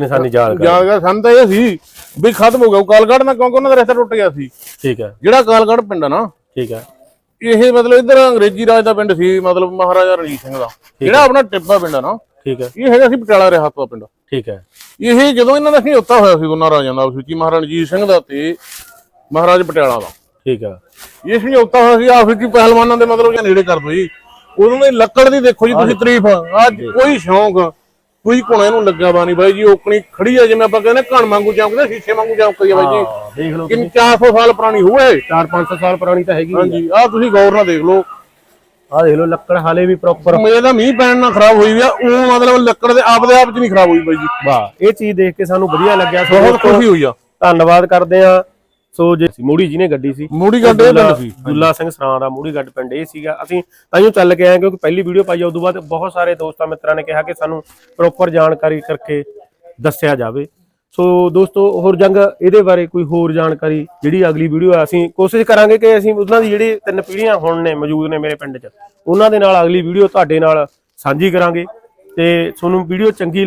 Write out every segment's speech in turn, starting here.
ਨਿਸ਼ਾਨੀ ਯਾਦ ਕਰ ਯਾਦਗਾਰ ਸਾਨੂੰ ਤਾਂ ਇਹ ਸੀ ਵੀ ਖਤਮ ਹੋ ਗਿਆ ਕਾਲਗੜ ਨਾਲ ਕਿਉਂਕਿ ਉਹਨਾਂ ਦਾ ਰਸਤਾ ਟੁੱਟ ਗਿਆ ਸੀ। ਠੀਕ ਹੈ। ਜਿਹੜਾ ਕਾਲਗੜ ਪਿੰਡ ਆ ਨਾ ਠੀਕ ਹੈ। ਇਹ ਮਤਲਬ ਇੱਧਰ ਅੰਗਰੇਜ਼ੀ ਰਾਜ ਦਾ ਪਿੰਡ ਸੀ ਮਤਲਬ ਮਹਾਰਾਜਾ ਰਣਜੀਤ ਸਿੰਘ ਦਾ। ਜਿਹੜਾ ਆਪਣਾ ਟਿੱਬਾ ਪਿੰਡ ਆ ਨਾ ਠੀਕ ਹੈ। ਇਹ ਹੈਗਾ ਸੀ ਪਟਿਆਲਾ ਰਿਆਸਤ ਦਾ ਪਿੰਡ। ਠੀਕ ਹੈ। ਇਹ ਜਦੋਂ ਇਹਨਾਂ ਦਾ ਸਮਝੌਤਾ ਹੋਇਆ ਸੀ ਉਹਨਾਂ ਰਾਜਾਂ ਦਾ ਸੁੱਚੀ ਮਹਾਰਾਜਾ ਰਣਜੀਤ ਸਿੰਘ ਦਾ ਤੇ ਮਹਾਰਾਜ ਪਟਿਆਲਾ ਦਾ। ਠੀਕ ਹੈ। ਇਹ ਸਮਝੌਤਾ ਹੋਇਆ ਸੀ ਆਫਰੀਕੀ ਪਹਿਲਵਾਨਾਂ ਦੇ ਮਤਲਬ ਜਾਂ ਨੇੜੇ ਕਰ ਦੋ ਜੀ ਉਦੋਂ ਦੀ ਲੱਕੜ ਦੀ ਦੇਖੋ ਜੀ ਤੁਸੀਂ ਤਾਰੀਫ ਅੱਜ ਕੋਈ ਸ਼ੌਂਕ। ਕੋਈ ਕੋਣੇ ਨੂੰ ਲੱਗਾ ਬਾਣੀ ਬਾਈ ਜੀ ਓਕਣੀ ਖੜੀ ਆ ਜਿਵੇਂ ਆਪਾਂ ਕਹਿੰਦੇ ਘਣ ਵਾਂਗੂ ਚਮਕਦੇ ਸ਼ੀਸ਼ੇ ਵਾਂਗੂ ਚਮਕਦੀ ਆ ਬਾਈ ਜੀ। ਦੇਖ ਲਓ ਕਿੰਨ 400 ਸਾਲ ਪੁਰਾਣੀ ਹੋਵੇ 4-500 ਸਾਲ ਪੁਰਾਣੀ ਤਾਂ ਹੈਗੀ ਹਾਂਜੀ ਆਹ ਤੁਸੀਂ ਗੌਰ ਨਾਲ ਦੇਖ ਲਓ। ਆਹ ਦੇਖ ਲਓ ਲੱਕੜ ਹਾਲੇ ਵੀ ਪ੍ਰੋਪਰ ਮੇਰੇ ਦਾ ਮੀਂਹ ਪੈਣ ਨਾਲ ਖਰਾਬ ਹੋਈ ਵੀ ਆ ਉਹ ਮਤਲਬ ਲੱਕੜ ਦੇ ਆਪਦੇ ਆਪ ਚ ਨਹੀਂ ਖਰਾਬ ਹੋਈ ਬਾਈ ਜੀ। ਵਾਹ ਇਹ ਚੀਜ਼ ਦੇਖ ਕੇ ਸਾਨੂੰ ਵਧੀਆ ਲੱਗਿਆ। ਬਹੁਤ ਖੁਸ਼ੀ ਹੋਈ ਆ। ਧੰਨਵਾਦ ਕਰਦੇ ਆ ਸੋ ਜੇ ਮੂੜੀ ਜੀ ਨੇ ਗੱਡੀ ਸੀ। ਮੂੜੀ ਗੱਡੇ ਦੇ ਪਿੰਡ ਸੀ। ਦੁੱਲਾ ਸਿੰਘ ਸਰਾਂ ਦਾ ਮੂੜੀ ਗੱਡ ਪਿੰਡ ਇਹ ਸੀਗਾ। ਅਸੀਂ ਤਾਈਓ ਚੱਲ ਕੇ ਆਏ ਕਿਉਂਕਿ ਪਹਿਲੀ ਵੀਡੀਓ ਪਾਈ ਆ ਉਦੋਂ ਬਾਅਦ ਬਹੁਤ ਸਾਰੇ ਦੋਸਤਾਂ ਮਿੱਤਰਾਂ ਨੇ ਕਿਹਾ ਕਿ ਸਾਨੂੰ ਪ੍ਰੋਪਰ ਜਾਣਕਾਰੀ ਕਰਕੇ ਦੱਸਿਆ ਜਾਵੇ। ਸੋ ਦੋਸਤੋ ਹੋਰ ਜੰਗ ਇਹਦੇ ਬਾਰੇ ਕੋਈ ਹੋਰ ਜਾਣਕਾਰੀ ਜਿਹੜੀ ਅਗਲੀ ਵੀਡੀਓ ਆ ਅਸੀਂ ਕੋਸ਼ਿਸ਼ ਕਰਾਂਗੇ ਕਿ ਅਸੀਂ ਉਹਨਾਂ ਦੀ ਜਿਹੜੀ ਤਿੰਨ ਪੀੜ੍ਹੀਆਂ ਹੁਣ ਨੇ ਮੌਜੂਦ ਨੇ ਮੇਰੇ ਪਿੰਡ 'ਚ ਉਹਨਾਂ ਦੇ ਨਾਲ ਅਗਲੀ ਵੀਡੀਓ ਤੁਹਾਡੇ ਨਾਲ ਸਾਂਝੀ ਕਰਾਂਗੇ। ਤੇ ਤੁਹਾਨੂੰ ਵੀਡੀਓ ਚੰਗੀ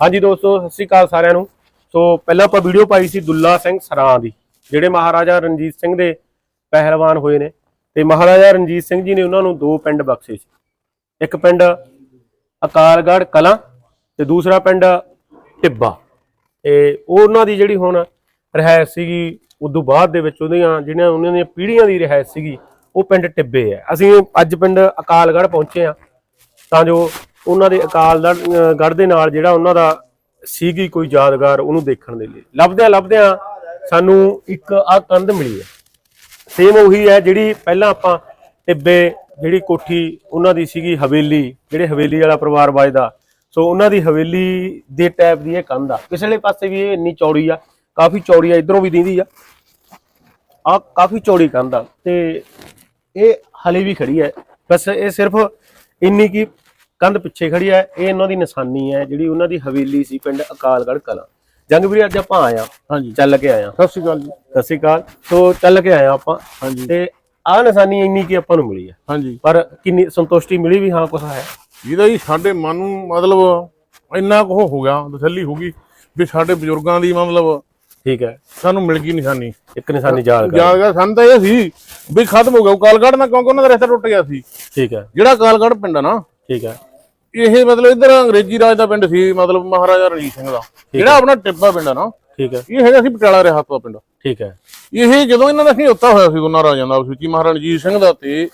ਹਾਂਜੀ ਦੋਸਤੋ ਸਤਿ ਸ਼੍ਰੀ ਅਕਾਲ ਸਾਰਿਆਂ ਨੂੰ। ਸੋ ਪਹਿਲਾਂ ਆਪਾਂ ਵੀਡੀਓ ਪਾਈ ਸੀ ਦੁੱਲਾ ਸਿੰਘ ਸਰਾਂ ਦੀ, ਜਿਹੜੇ ਮਹਾਰਾਜਾ ਰਣਜੀਤ ਸਿੰਘ ਦੇ ਪਹਿਲਵਾਨ ਹੋਏ ਨੇ। ਤੇ ਮਹਾਰਾਜਾ ਰਣਜੀਤ ਸਿੰਘ ਜੀ ਨੇ ਉਹਨਾਂ ਨੂੰ ਦੋ ਪਿੰਡ ਬਖਸ਼ੇ ਸੀ। ਇੱਕ ਪਿੰਡ ਅਕਾਲਗੜ੍ਹ ਕਲਾਂ ਤੇ ਦੂਸਰਾ ਪਿੰਡ ਟਿੱਬਾ। ਤੇ ਉਹ ਉਹਨਾਂ ਦੀ ਜਿਹੜੀ ਹੁਣ ਰਿਹਾਇਸ਼ ਸੀਗੀ, ਉਦੋਂ ਬਾਅਦ ਦੇ ਵਿੱਚ ਉਹਦੀਆਂ ਜਿਹੜੀਆਂ ਉਹਨਾਂ ਦੀਆਂ ਪੀੜ੍ਹੀਆਂ ਦੀ ਰਿਹਾਇਸ਼ ਸੀਗੀ, ਉਹ ਪਿੰਡ ਟਿੱਬੇ ਹੈ ਅਸੀਂ ਅੱਜ ਪਿੰਡ ਅਕਾਲਗੜ੍ਹ ਪਹੁੰਚੇ ਆ ਤਾਂ ਜੋ ਉਹਨਾਂ ਦੇ ਅਕਾਲਗੜ੍ਹ ਗੜ੍ਹ ਦੇ ਨਾਲ ਜਿਹੜਾ ਉਹਨਾਂ ਦਾ ਸੀਗੀ ਕੋਈ ਯਾਦਗਾਰ ਉਹਨੂੰ ਦੇਖਣ ਦੇ ਲਈ। ਲੱਭਦਿਆਂ ਲੱਭਦਿਆਂ ਸਾਨੂੰ ਇੱਕ ਆ ਕੰਧ ਮਿਲੀ ਹੈ। ਸੇਮ ਉਹੀ ਹੈ ਜਿਹੜੀ ਪਹਿਲਾਂ ਆਪਾਂ ਟਿੱਬੇ, ਜਿਹੜੀ ਕੋਠੀ, ਉਹਨਾਂ ਦੀ ਸੀਗੀ ਹਵੇਲੀ, ਜਿਹੜੇ ਹਵੇਲੀ ਵਾਲਾ ਪਰਿਵਾਰ ਵੱਜਦਾ। ਸੋ ਉਹਨਾਂ ਦੀ ਹਵੇਲੀ ਦੇ ਟਾਈਪ ਦੀ ਇਹ ਕੰਧ ਆ। ਪਿਛਲੇ ਪਾਸੇ ਵੀ ਇਹ ਇੰਨੀ ਚੌੜੀ ਆ, ਕਾਫੀ ਚੌੜੀ ਆ, ਇਧਰੋਂ ਵੀ ਦਿੰਦੀ ਆ। ਆ ਕਾਫੀ ਚੌੜੀ ਕੰਧ ਆ। ਤੇ ਇਹ ਹਲੇ ਵੀ ਖੜੀ ਹੈ। ਬਸ ਇਹ ਸਿਰਫ ਇੰਨੀ ਕੀ ਕੰਧ ਪਿੱਛੇ ਖੜੀ ਹੈ ਇਹ ਇਹਨਾਂ ਦੀ ਨਿਸ਼ਾਨੀ ਹੈ ਜਿਹੜੀ ਉਹਨਾਂ ਦੀ ਹਵੇਲੀ ਸੀ ਪਿੰਡ ਅਕਾਲਗੜ੍ਹ ਕਲਾਂ। ਜੰਗਵੀਰ ਅੱਜ ਆਪਾਂ ਆਇਆ ਹਾਂਜੀ। ਚੱਲ ਕੇ ਆਇਆ ਸਤਿ ਸ਼੍ਰੀ ਅਕਾਲ ਜੀ। ਸਤਿ ਸ਼੍ਰੀ ਅਕਾਲ। ਸੋ ਚੱਲ ਕੇ ਆਇਆ ਆਪਾਂ ਹਾਂਜੀ। ਤੇ ਆਹ ਨਿਸ਼ਾਨੀ ਇੰਨੀ ਕੀ ਆਪਾਂ ਨੂੰ ਮਿਲੀ ਹੈ। ਹਾਂਜੀ। ਪਰ ਕਿੰਨੀ ਸੰਤੁਸ਼ਟੀ ਮਿਲੀ ਵੀ ਹਾਂ ਕੁਛ ਹੈ? ਜਿਹਦਾ ਜੀ ਸਾਡੇ ਮਨ ਨੂੰ ਮਤਲਬ ਇੰਨਾ ਕੁ ਹੋ ਗਿਆ ਤਸੱਲੀ ਹੋ ਗਈ ਵੀ ਸਾਡੇ ਬਜ਼ੁਰਗਾਂ ਦੀ ਮਤਲਬ ਠੀਕ ਹੈ। ਸਾਨੂੰ ਮਿਲ ਗਈ ਨਿਸ਼ਾਨੀ। ਇੱਕ ਨਿਸ਼ਾਨੀ ਯਾਦ ਕਰ। ਯਾਦਗਾਰ ਸਾਨੂੰ ਤਾਂ ਇਹ ਸੀ ਵੀ ਖਤਮ ਹੋ ਗਿਆ ਕਾਲਗੜ ਨਾਲ ਕਿਉਂਕਿ ਉਹਨਾਂ ਦਾ ਰਸਤਾ ਟੁੱਟ ਗਿਆ ਸੀ। ਠੀਕ ਹੈ। ਜਿਹੜਾ ਕਾਲਗੜ ਪਿੰਡ ਆ ਨਾ ਠੀਕ ਹੈ। ਇਹ ਮਤਲਬ ਇੱਧਰ ਅੰਗਰੇਜ਼ੀ ਰਾਜ ਦਾ ਪਿੰਡ ਸੀ ਮਤਲਬ ਮਹਾਰਾਜਾ ਰਣਜੀਤ ਸਿੰਘ ਦਾ। ਜਿਹੜਾ ਆਪਣਾ ਟਿੱਬਾ ਪਿੰਡ ਆ ਨਾ ਠੀਕ ਹੈ। ਇਹ ਹੈਗਾ ਸੀ ਪਟਿਆਲਾ ਰਿਆਸਤ ਦਾ ਪਿੰਡ। ਠੀਕ ਹੈ। ਇਹ ਜਦੋਂ ਇਹਨਾਂ ਦਾ ਸਮਝੌਤਾ ਹੋਇਆ ਸੀ ਉਹਨਾਂ ਰਾਜਾਂ ਦਾ ਸੁੱਚੀ ਮਹਾਰਾਜਾ ਰਣਜੀਤ ਸਿੰਘ ਦਾ ਤੇ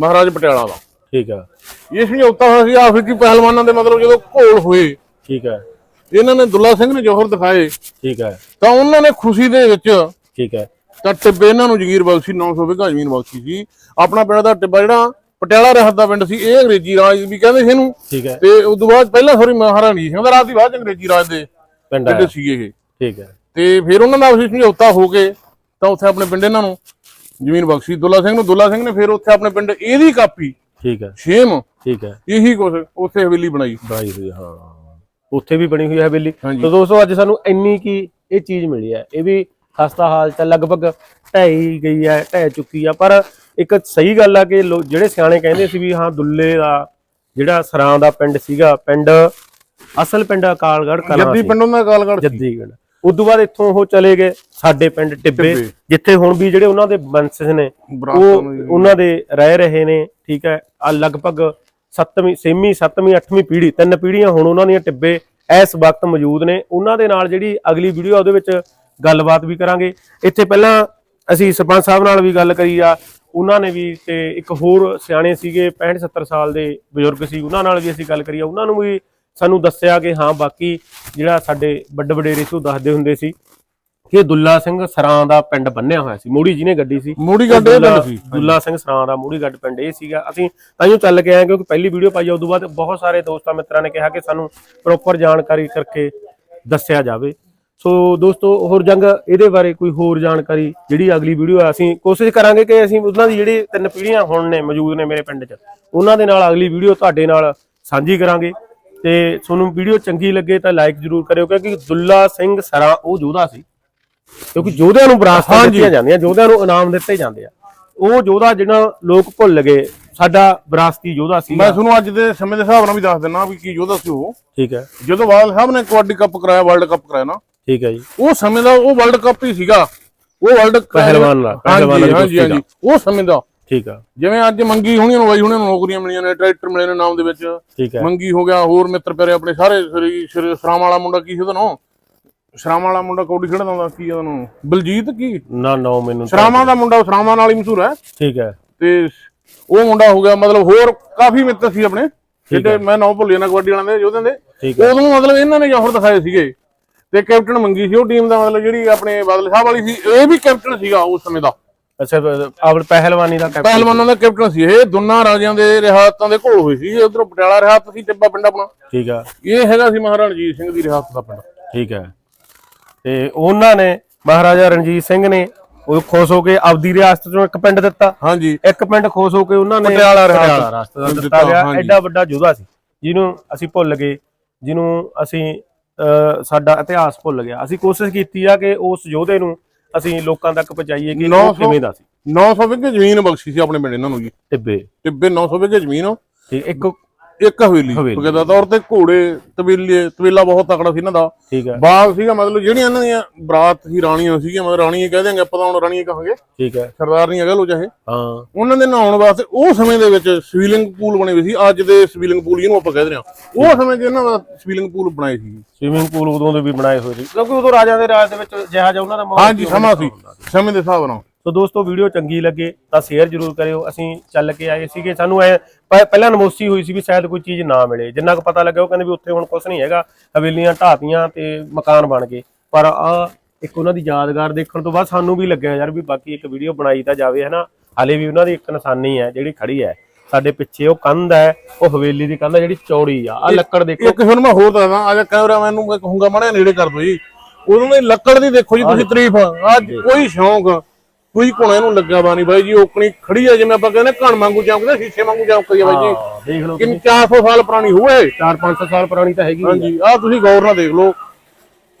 ਮਹਾਰਾਜ ਪਟਿਆਲਾ ਦਾ। ਠੀਕ ਹੈ। ਇਹ ਸਮਝੌਤਾ ਹੋਇਆ ਸੀ ਆਫਰੀਕੀ ਪਹਿਲਵਾਨਾਂ ਦੇ ਮਤਲਬ ਜਦੋਂ ਘੋਲ ਹੋਏ। ਠੀਕ ਹੈ। ਇਹਨਾਂ ਨੇ ਦੁੱਲਾ ਸਿੰਘ ਨੇ ਜੋਹਰ ਦਿਖਾਏ। ਠੀਕ ਹੈ। ਤਾਂ ਉਹਨਾਂ ਨੇ ਖੁਸ਼ੀ ਦੇ ਵਿੱਚ ਠੀਕ ਹੈ। ਤਾਂ ਟਿੱਬੇ ਇਹਨਾਂ ਨੂੰ ਜਗੀਰ ਬਖਸ਼ੀ 900 ਵਿਘਾ ਜ਼ਮੀਨ ਬਖਸ਼ੀ ਸੀ। ਆਪਣਾ ਪਿੰਡ ਦਾ ਟਿੱਬਾ ਜਿਹੜਾ ਪਟਿਆਲਾ ਰਹਿਤ ਦਾ ਪਿੰਡ ਸੀ ਇਹ ਅੰਗਰੇਜ਼ੀ ਰਾਜ ਵੀ ਕਹਿੰਦੇ ਸੀ ਇਹਨੂੰ। ਠੀਕ ਹੈ। ਤੇ ਉਸ ਤੋਂ ਬਾਅਦ ਪਹਿਲਾਂ ਸੋਰੀ ਮਹਾਰਾਜਾ ਰਣਜੀਤ ਸਿੰਘ ਦਾ ਰਾਜ ਦੀ ਬਾਅਦ 'ਚ ਅੰਗਰੇਜ਼ੀ ਰਾਜ ਦੇ ਪਿੰਡ ਸੀਗੇ ਇਹ। ਠੀਕ ਹੈ। ਤੇ ਫਿਰ ਉਹਨਾਂ ਦਾ ਆਪਸੀ ਸਮਝੌਤਾ ਹੋ ਕੇ ਤਾਂ ਉੱਥੇ ਆਪਣੇ ਪਿੰਡ ਇਹਨਾਂ ਨੂੰ ਜ਼ਮੀਨ ਬਖਸ਼ੀ। ਦੁੱਲਾ ਸਿੰਘ ਨੂੰ ਦੁੱਲਾ ਸਿੰਘ ਨੇ ਫਿਰ ਉੱਥੇ ਆਪਣੇ ਪਿੰਡ ਇਹਦੀ ਕਾਪੀ ਠੀਕ ਹੈ। ਸੇਮ ਠੀਕ ਹੈ। ਇਹੀ ਕੁਛ ਉੱਥੇ ਹਵੇਲੀ ਬਣਾਈ। ਬਣਾਈ ਹੋਈ ਹੈ, ਉੱਥੇ ਵੀ ਬਣੀ ਹੋਈ ਹੈ ਹਵੇਲੀ। ਤਾਂ ਦੋਸਤੋ ਅੱਜ ਸਾਨੂੰ ਇੰਨੀ ਕੀ ਇਹ ਚੀਜ਼ ਮਿਲੀ ਹੈ। ਇਹ ਵੀ ਖਸਤਾ ਹਾਲ ਚ ਲਗਭਗ ਢਹਿ ਗਈ ਹੈ ਢਹਿ ਚੁੱਕੀ ਆ ਪਰ ਇੱਕ ਸਹੀ ਗੱਲ ਆ ਕਿ ਜਿਹੜੇ ਸਿਆਣੇ ਕਹਿੰਦੇ ਸੀ ਵੀ ਹਾਂ ਦੁੱਲੇ ਦਾ ਜਿਹੜਾ ਸਰਾਂ ਦਾ ਪਿੰਡ ਸੀਗਾ ਪਿੰਡ ਅਸਲ ਪਿੰਡ ਅਕਾਲਗੜ੍ਹ ਕਲਾਂ ਜੱਦੀ ਪਿੰਡੋਂ ਦਾ ਕਾਲਗੜ ਜੱਦੀਗੜ੍ਹ ਉਦੋਂ ਬਾਅਦ ਇੱਥੋਂ ਉਹ ਚਲੇ ਗਏ ਸਾਡੇ ਪਿੰਡ ਟਿੱਬੇ। ਜਿੱਥੇ ਹੁਣ ਵੀ ਜਿਹੜੇ ਉਹਨਾਂ ਦੇ ਬੰਸਸ ਨੇ ਉਹ। ਉਹਨਾਂ ਦੇ। ਰਹਿ ਰਹੇ ਨੇ ਠੀਕ ਹੈ। ਆ ਲਗਭਗ 7ਵੀਂ 6ਵੀਂ 7ਵੀਂ 8ਵੀਂ ਪੀੜ੍ਹੀ ਤਿੰਨ ਪੀੜ੍ਹੀਆਂ ਹੁਣ ਉਹਨਾਂ ਦੀਆਂ ਟਿੱਬੇ ਇਸ ਵਕਤ ਮੌਜੂਦ ਨੇ। ਉਹਨਾਂ ਦੇ ਨਾਲ ਜਿਹੜੀ ਅਗਲੀ ਵੀਡੀਓ ਉਹਦੇ ਵਿੱਚ ਗੱਲਬਾਤ ਵੀ ਕਰਾਂਗੇ। ਇੱਥੇ ਪਹਿਲਾਂ ਅਸੀਂ ਸਰਪੰਚ ਸਾਹਿਬ ਨਾਲ ਵੀ ਗੱਲ ਕਰੀ ਆ। ਉਹਨਾਂ ਨੇ ਵੀ ਤੇ ਇੱਕ ਹੋਰ ਸਿਆਣੇ ਸੀਗੇ 65 70 ਸਾਲ ਦੇ ਬਜ਼ੁਰਗ ਸੀ ਉਹਨਾਂ ਨਾਲ ਵੀ ਅਸੀਂ ਗੱਲ ਕਰੀ ਉਹਨਾਂ ਨੂੰ ਵੀ ਸਾਨੂੰ ਦੱਸਿਆ ਕਿ ਹਾਂ ਬਾਕੀ ਜਿਹੜਾ ਸਾਡੇ ਵੱਡੇ ਵਡੇਰੇ ਸੀ ਉਹ ਦੱਸਦੇ ਹੁੰਦੇ ਸੀ ਕਿ ਦੁੱਲਾ ਸਿੰਘ ਸਰਾਂ ਦਾ ਪਿੰਡ ਬੰਨਿਆ ਹੋਇਆ ਸੀ। ਮੋੜੀ ਜਿਹਨੇ ਗੱਡੀ ਸੀ। ਮੂੜੀ ਗੱਡੇ ਦੇ ਪਿੰਡ ਸੀ। ਦੁੱਲਾ ਸਿੰਘ ਸਰਾਂ ਦਾ ਮੂੜੀ ਗੱਡ ਪਿੰਡ ਇਹ ਸੀਗਾ। ਅਸੀਂ ਤਾਈਓ ਚੱਲ ਕੇ ਆਏ ਕਿਉਂਕਿ ਪਹਿਲੀ ਵੀਡੀਓ ਪਾਈ ਆ ਉਦੋਂ ਬਾਅਦ ਬਹੁਤ ਸਾਰੇ ਦੋਸਤਾਂ ਮਿੱਤਰਾਂ ਨੇ ਕਿਹਾ ਕਿ ਸਾਨੂੰ ਪ੍ਰੋਪਰ ਜਾਣਕਾਰੀ ਕਰਕੇ ਦੱਸਿਆ ਜਾਵੇ। ਸੋ ਦੋਸਤੋ ਹੋਰ ਜੰਗ ਇਹਦੇ ਬਾਰੇ ਕੋਈ ਹੋਰ ਜਾਣਕਾਰੀ ਜਿਹੜੀ ਅਗਲੀ ਵੀਡੀਓ ਆ ਅਸੀਂ ਕੋਸ਼ਿਸ਼ ਕਰਾਂਗੇ ਕਿ ਅਸੀਂ ਉਹਨਾਂ ਦੀ ਜਿਹੜੀ ਤਿੰਨ ਪੀੜ੍ਹੀਆਂ ਹੁਣ ਨੇ ਮੌਜੂਦ ਨੇ ਮੇਰੇ ਪਿੰਡ 'ਚ ਉਹਨਾਂ ਦੇ ਨਾਲ ਅਗਲੀ ਵੀਡੀਓ ਤੁਹਾਡੇ ਨਾਲ ਸਾਂਝੀ ਕਰਾਂਗੇ। ਤੇ ਤੁਹਾਨੂੰ ਵੀਡੀਓ ਚੰਗੀ ਲੱਗੇ ਤਾਂ ਲਾਈਕ ਜ਼ਰੂਰ ਕਰਿਓ ਕਿਉਂਕਿ ਦੁੱਲਾ ਸਿੰਘ ਸਰਾਂ ਉਹ ਯੋਧਾ ਸੀ। ਕਿਉਂਕਿ ਯੋਧਿਆਂ ਨੂੰ ਵਿਰਾਸਤਾਂ ਦਿੱਤੀਆਂ ਜਾਂਦੀਆਂ ਯੋਧਿਆਂ ਨੂੰ ਇਨਾਮ ਦਿੱਤੇ ਜਾਂਦੇ ਆ। ਉਹ ਯੋਧਾ ਜਿਹੜਾ ਲੋਕ ਭੁੱਲ ਗਏ ਸਾਡਾ ਵਿਰਾਸਤੀ ਯੋਧਾ ਸੀ ਮੈਂ ਤੁਹਾਨੂੰ ਅੱਜ ਦੇ ਸਮੇਂ ਦੇ ਹਿਸਾਬ ਨਾਲ ਵੀ ਦੱਸ ਦਿੰਦਾ ਵੀ ਕੀ ਯੋਧਾ ਸੀ ਉਹ। ਠੀਕ ਹੈ। ਜਦੋਂ ਬਾਦਲ ਸਾਹਿਬ ਨੇ ਕਬੱਡੀ ਕੱਪ ਕਰਾਇਆ ਵਰਲਡ ਕੱਪ ਕਰਾਇਆ ਨਾ ਠੀਕ ਹੈ ਜੀ। ਉਹ ਸਮੇਂ ਦਾ ਉਹ ਵਰਲਡ ਕੱਪ ਹੀ ਸੀਗਾ। ਉਹ ਵਰਲਡ ਪਹਿਲਵਾਨ ਦਾ- ਪਹਿਲਵਾਨ ਦੀ ਹਾਂਜੀ ਹਾਂਜੀ। ਉਹ ਸਮੇਂ ਦਾ। ਠੀਕ ਆ। ਜਿਵੇਂ ਅੱਜ ਮੰਗੀ ਹੋਣੀ ਨੂੰ ਬਾਈ ਹੁਣੇ ਨੂੰ ਨੌਕਰੀਆਂ ਮਿਲੀਆਂ ਨੇ ਟਰੈਕਟਰ ਮਿਲੇ ਨੇ ਨਾਮ ਦੇ ਵਿੱਚ। ਠੀਕ ਹੈ। ਮੰਗੀ ਹੋ ਗਿਆ ਹੋਰ ਮਿੱਤਰ ਪਿਆਰੇ ਆਪਣੇ ਸਾਰੇ ਸਰੀ- ਸਰੀ- ਸਰਾਵਾਂ ਵਾਲਾ ਮੁੰਡਾ ਕੀ ਸੀ ਉਹਦਾ ਨਾਮ? ਸਰਾਵਾਂ ਵਾਲਾ ਮੁੰਡਾ ਕੌਡੀ ਖੇਡਦਾ ਹੁੰਦਾ ਕੀ ਉਹਦਾ ਨਾਮ। ਬਲਜੀਤ ਕੀ? ਨਾ ਨੋ ਮੈਨੂੰ ਸਰਾਵਾਂ ਦਾ ਮੁੰਡਾ ਸਰਾਵਾਂ ਨਾਲ ਹੀ ਮਸ਼ਹੂਰ ਹੈ। ਠੀਕ ਹੈ। ਤੇ ਉਹ ਮੁੰਡਾ ਹੋ ਗਿਆ ਮਤਲਬ ਹੋਰ ਕਾਫੀ ਮਿੱਤਰ ਸੀ ਆਪਣੇ। ਜਿਹੜੇ ਮੈਂ ਨਾਮ ਭੁੱਲ ਜਾਣਾ ਕਬੱਡੀ ਵਾਲਿਆਂ ਦੇ ਯੋਧਿਆਂ ਦੇ। ਉਦੋਂ ਮਤਲਬ ਇਹਨਾਂ ਨੇ ਜੋਹਰ ਦਿਖਾਏ ਸੀਗੇ। ਤੇ ਕੈਪਟਨ ਮੰਗੀ ਸੀ ਉਹ ਟੀਮ ਦਾ ਮਤਲਬ ਜਿਹੜੀ ਆਪਣੇ ਬਾਦਲ ਸਾਹਿਬ ਵਾਲੀ ਸੀ ਇਹ ਵੀ ਕੈਪਟਨ ਸੀਗਾ ਉਸ ਸਮੇਂ ਦਾ। ਅੱਛਾ ਆਪਣ ਪਹਿਲਵਾਨੀ ਦਾ ਕੈਪਟਨ ਪਹਿਲਵਾਨਾਂ ਦਾ ਕੈਪਟਨ ਸੀ ਇਹ ਦੋਨਾਂ ਰਾਜਿਆਂ ਦੇ ਰਿਹਾਤਾਂ ਦੇ ਘੋਲ ਹੋਏ ਸੀ ਉਧਰੋਂ ਪਟਿਆਲਾ ਰਿਹਾਤ ਸੀ ਟਿੱਬਾ ਪਿੰਡ ਆਪਣਾ। ਠੀਕ ਆ। ਇਹ ਹੈਗਾ ਸੀ ਮਹਾਰਾਣਾ ਰਣਜੀਤ ਸਿੰਘ ਦੀ ਰਿਹਾਤ ਦਾ ਪਿੰਡ। ਠੀਕ ਹੈ ਤੇ ਉਹਨਾਂ ਨੇ ਮਹਾਰਾਜਾ ਰਣਜੀਤ ਸਿੰਘ ਨੇ ਉਹ ਖੁਸ਼ ਹੋ ਕੇ ਆਪਦੀ ਰਿਆਸਤ ਚੋਂ ਇੱਕ ਪਿੰਡ ਦਿੱਤਾ। ਹਾਂਜੀ। ਇੱਕ ਪਿੰਡ ਖੁਸ਼ ਹੋ ਕੇ ਉਹਨਾਂ ਨੇ ਪਟਿਆਲਾ ਰਿਆਸਤ ਦਾ ਦਿੱਤਾ, ਗਿਆ। ਐਡਾ ਵੱਡਾ ਯੋਧਾ ਸੀ ਜਿਹਨੂੰ ਅਸੀਂ ਭੁੱਲ ਗਏ ਜਿਹਨੂੰ ਅਸੀਂ ਸਾਡਾ ਇਤਿਹਾਸ ਭੁੱਲ ਗਿਆ। ਅਸੀਂ ਕੋਸ਼ਿਸ਼ ਕੀਤੀ ਆ ਕਿ ਉਸ ਯੋਧੇ ਨੂੰ ਅਸੀਂ ਲੋਕਾਂ ਤੱਕ ਪਹੁੰਚਾਈਏ ਕਿ ਉਹ ਸੌ- ਕਿਵੇਂ ਦਾ ਸੀ। 900 ਵਿਗੇ ਜ਼ਮੀਨ ਬਖਸ਼ੀ ਸੀ ਆਪਣੇ ਪਿੰਡ ਇਹਨਾਂ ਨੂੰ ਜੀ। ਟਿੱਬੇ। ਟਿੱਬੇ 900 ਵਿਗੇ ਜ਼ਮੀਨ। ਠੀਕ ਇੱਕ ਇੱਕ ਹਵੇਲੀ ਹਵੇਲੀ। ਬਕਾਇਦਾ ਤੌਰ ਤੇ ਘੋੜੇ ਤਬੀਲੇ ਤਬੀਲਾ ਬਹੁਤ ਤਕੜਾ ਸੀ ਇਹਨਾਂ ਦਾ। ਠੀਕ ਹੈ। ਬਾਗ ਸੀਗਾ ਮਤਲਬ ਜਿਹੜੀਆਂ ਇਹਨਾਂ ਦੀਆਂ ਬਰਾਤ ਸੀ ਰਾਣੀਆਂ ਸੀਗੀਆਂ ਮਤਲਬ ਰਾਣੀਆਂ ਕਹਿ ਦਿਆਂਗੇ ਆਪਾਂ ਤਾਂ ਹੁਣ ਰਾਣੀਆਂ ਕਹਾਂਗੇ। ਠੀਕ ਹੈ। ਸਰਦਾਰਨੀਆਂ ਕਹਿ ਲੋ ਚਾਹੇ। ਹਾਂ। ਉਹਨਾਂ ਦੇ ਨਹਾਉਣ ਵਾਸਤੇ ਉਹ ਸਮੇਂ ਦੇ ਵਿੱਚ ਸਵੀਲਿੰਗ ਪੂਲ ਬਣੇ ਹੋਏ ਸੀ ਅੱਜ ਦੇ ਸਵੀਲਿੰਗ ਪੂਲ ਜਿਹਨੂੰ ਆਪਾਂ ਕਹਿੰਦੇ ਆ ਉਹ ਸਮੇਂ 'ਚ ਇਹਨਾਂ ਦਾ ਸਵੀਲਿੰਗ ਪੂਲ ਬਣਾਏ ਸੀ। ਸਵਿਮਿੰਗ ਪੂਲ ਉਦੋਂ ਦੇ ਵੀ ਬਣਾਏ ਹੋਏ ਸੀ। ਕਿਉਂਕਿ ਉਦੋਂ ਰਾਜਿਆਂ ਦੇ ਰਾਜ ਦੇ ਵਿੱਚ ਜਿਹਾ ਜਿਹਾ ਉਹਨਾਂ ਦਾ ਮਾਹੌਲ ਹਾਂਜੀ ਸਮਾਂ ਸੀ। ਸਮੇਂ ਦੇ ਹਿਸਾਬ ਨਾਲ। ਸੋ ਦੋਸਤੋ ਵੀਡੀਓ ਚੰਗੀ ਲੱਗੇ ਤਾਂ ਸ਼ੇਅਰ ਜ਼ਰੂਰ ਕਰਿਓ। ਅਸੀਂ ਚੱਲ ਕੇ ਆਏ ਸੀਗੇ। ਸਾਨੂੰ ਐ ਪਹਿਲਾਂ ਨਮੋਸੀ ਹੋਈ ਸੀ ਵੀ ਸ਼ਾਇਦ ਕੋਈ ਚੀਜ਼ ਨਾ ਮਿਲੇ। ਜਿੰਨਾ ਕੁ ਪਤਾ ਲੱਗਾ ਉਹ ਕਹਿੰਦੇ ਵੀ ਉੱਥੇ ਹੁਣ ਕੁਝ ਨਹੀਂ ਹੈਗਾ। ਹਵੇਲੀਆਂ ਢਾਤੀਆਂ ਤੇ ਮਕਾਨ ਬਣ ਗਏ। ਪਰ ਆ ਇੱਕ ਉਹਨਾਂ ਦੀ ਯਾਦਗਾਰ ਦੇਖਣ ਤੋਂ ਬਾਅਦ ਸਾਨੂੰ ਵੀ ਲੱਗਿਆ ਯਾਰ ਵੀ ਬਾਕੀ ਇੱਕ ਵੀਡੀਓ ਬਣਾਈ ਤਾਂ ਜਾਵੇ ਹਨਾ? ਹਾਲੇ ਵੀ ਉਹਨਾਂ ਦੀ ਇੱਕ ਨਿਸ਼ਾਨੀ ਹੈ ਜਿਹੜੀ ਖੜੀ ਹੈ। ਸਾਡੇ ਪਿੱਛੇ ਉਹ ਕੰਧ ਹੈ ਉਹ ਹਵੇਲੀ ਦੀ ਕੰਧ ਹੈ ਜਿਹੜੀ ਚੌੜੀ ਆ। ਆ ਲੱਕੜ ਦੇਖੋ। ਇੱਕ ਮੈਂ ਹੋਰ ਦੱਸਦਾ। ਅੱਜ ਕੈਮਰਾਮੈਨ ਨੂੰ ਕਹੂੰਗਾ ਮਾੜਾ ਨੇੜੇ ਕਰ ਦੋ ਜੀ। ਉਦੋਂ ਦੀ ਲੱਕੜ ਦੀ ਦੇਖੋ ਜੀ ਤੁਸੀਂ ਤਾਰੀਫ। ਅੱਜ ਕੋਈ ਸ਼ੌਂਕ ਕੋਈ ਕੋਣੇ ਨੂੰ ਲੱਗਿਆ ਬਾਨੀ ਬਾਈ ਜੀ ਓਕਣੀ ਖੜੀ ਹੈ ਜਿਵੇਂ ਆਪਾਂ ਕਹਿੰਦੇ ਘਣ ਵਾਂਗੂ ਚਮਕਦਾ ਸ਼ੀਸ਼ੇ ਵਾਂਗੂ ਚਮਕਦੀ ਹੈ ਬਾਈ ਜੀ। ਦੇਖ ਲਓ ਕਿੰਨ 400 ਸਾਲ ਪੁਰਾਣੀ ਹੋਵੇ। 4-500 ਸਾਲ ਪੁਰਾਣੀ ਤਾਂ ਹੈਗੀ ਹਾਂਜੀ ਆਹ ਤੁਸੀਂ ਗੌਰ ਨਾਲ ਦੇਖ ਲਓ।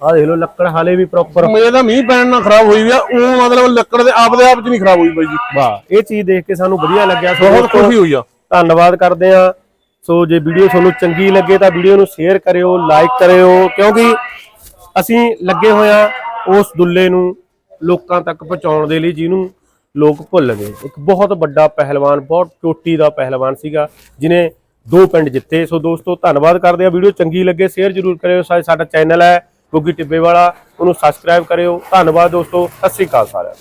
ਆ ਦੇਖ ਲਓ ਲੱਕੜ ਹਾਲੇ ਵੀ ਪ੍ਰੋਪਰ ਮੇਰੇ ਦਾ ਮੀਂਹ ਪੈਣ ਨਾਲ ਖਰਾਬ ਹੋਈ ਵੀ ਆ ਉਹ ਮਤਲਬ ਲੱਕੜ ਦੇ ਆਪਦੇ ਆਪ ਚ ਨਹੀਂ ਖਰਾਬ ਹੋਈ ਬਾਈ ਜੀ। ਵਾਹ ਇਹ ਚੀਜ਼ ਦੇਖ ਕੇ ਸਾਨੂੰ ਵਧੀਆ ਲੱਗਿਆ। ਬਹੁਤ ਖੁਸ਼ੀ ਹੋਈ ਆ। ਧੰਨਵਾਦ ਕਰਦੇ ਆ ਸੋ ਜੇ ਵੀਡੀਓ ਤੁਹਾਨੂੰ ਚੰਗੀ ਲੱਗੇ ਤਾਂ ਵੀਡੀਓ ਨੂੰ ਸ਼ੇਅਰ ਕਰਿਓ ਲਾਈਕ ਕਰਿਓ ਕਿਉਂਕਿ ਅਸੀਂ ਲੱਗੇ ਹੋਇਆ ਉਸ ਦੁੱਲੇ ਨੂੰ। ਲੋਕਾਂ ਤੱਕ ਪਹੁੰਚਾਉਣ ਦੇ ਲਈ ਜਿਹਨੂੰ ਲੋਕ ਭੁੱਲ ਗਏ। ਇੱਕ ਬਹੁਤ ਵੱਡਾ ਪਹਿਲਵਾਨ, ਬਹੁਤ ਚੋਟੀ ਦਾ ਪਹਿਲਵਾਨ ਸੀਗਾ ਜਿਨੇ ਦੋ ਪਿੰਡ ਜਿੱਤੇ। ਸੋ ਦੋਸਤੋ, ਧੰਨਵਾਦ ਕਰਦੇ ਆ ਵੀਡੀਓ ਚੰਗੀ ਲੱਗੇ, ਸ਼ੇਅਰ ਜ਼ਰੂਰ ਕਰਿਓ। ਸਾਡਾ ਚੈਨਲ ਹੈ ਗੁੱਗੀ ਟਿੱਬੇ ਵਾਲਾ। ਉਹਨੂੰ ਸਬਸਕ੍ਰਾਈਬ ਕਰਿਓ। ਧੰਨਵਾਦ ਦੋਸਤੋ। ਸਤਿ ਸ੍ਰੀ ਅਕਾਲ ਸਾਰਿਆਂ